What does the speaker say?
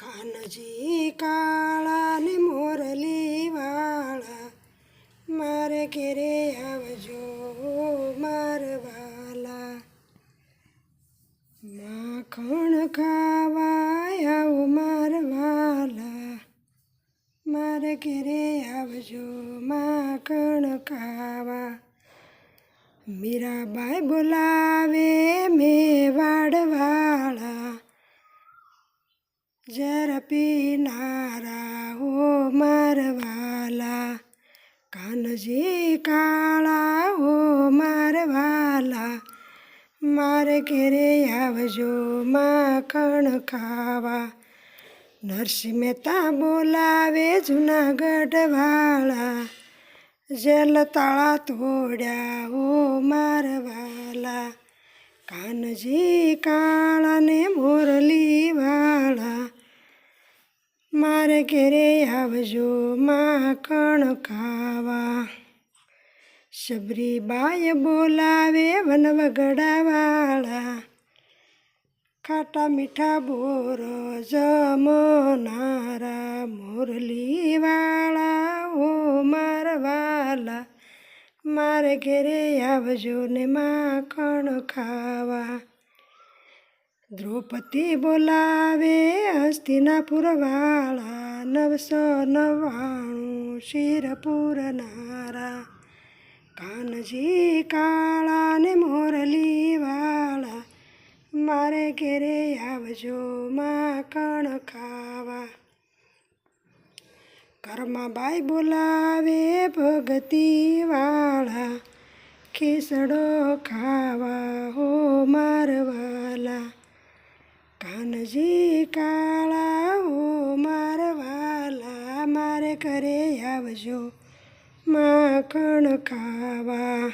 કાનજી કાળા ને મોરલી વાળા, મારે ઘેરે આવજો મારવાલા માખણ ખાવા આવો મારવાલા મારે ઘેરે આવજો માખણ ખાવા. મીરાબાઈ બોલાવે મેવાડવાળા જર નારા હો મારવાલા કાનજી કાળા હો મારવાલા મારે ઘેરે આવજો માખણ ખાવા નરસિંહ મહેતા બોલાવે જુનાગઢ વાળા જેલ તાળા તોડ્યા હો મારવાલા કાનજી કાળાને મોરલી ઘેરે આવજો માખણ ખાવા. શબરીબાય બોલાવે વનવગડાવાળા ખાટા મીઠા બોરો જમનારા મુરલીવાળા. ઓ મારવાલા, મારે ઘેરે આવજો ને માખણ ખાવા. દ્રૌપદી બોલાવે હસ્તિનાપુર વાળા નવસો નવ્વાણું શિરપુર નારા. કાનજી કાળા ને મોરલી વાળા, મારે ઘેરે આવજો માખણ ખાવા. કર્માબાઈ બોલાવે ભગતી વાળા, ખીસડો ખાવા હો મારવાલા કાનજી કાળા હો મારવાલા મારે કરે આવજો. માખણ ખાવા.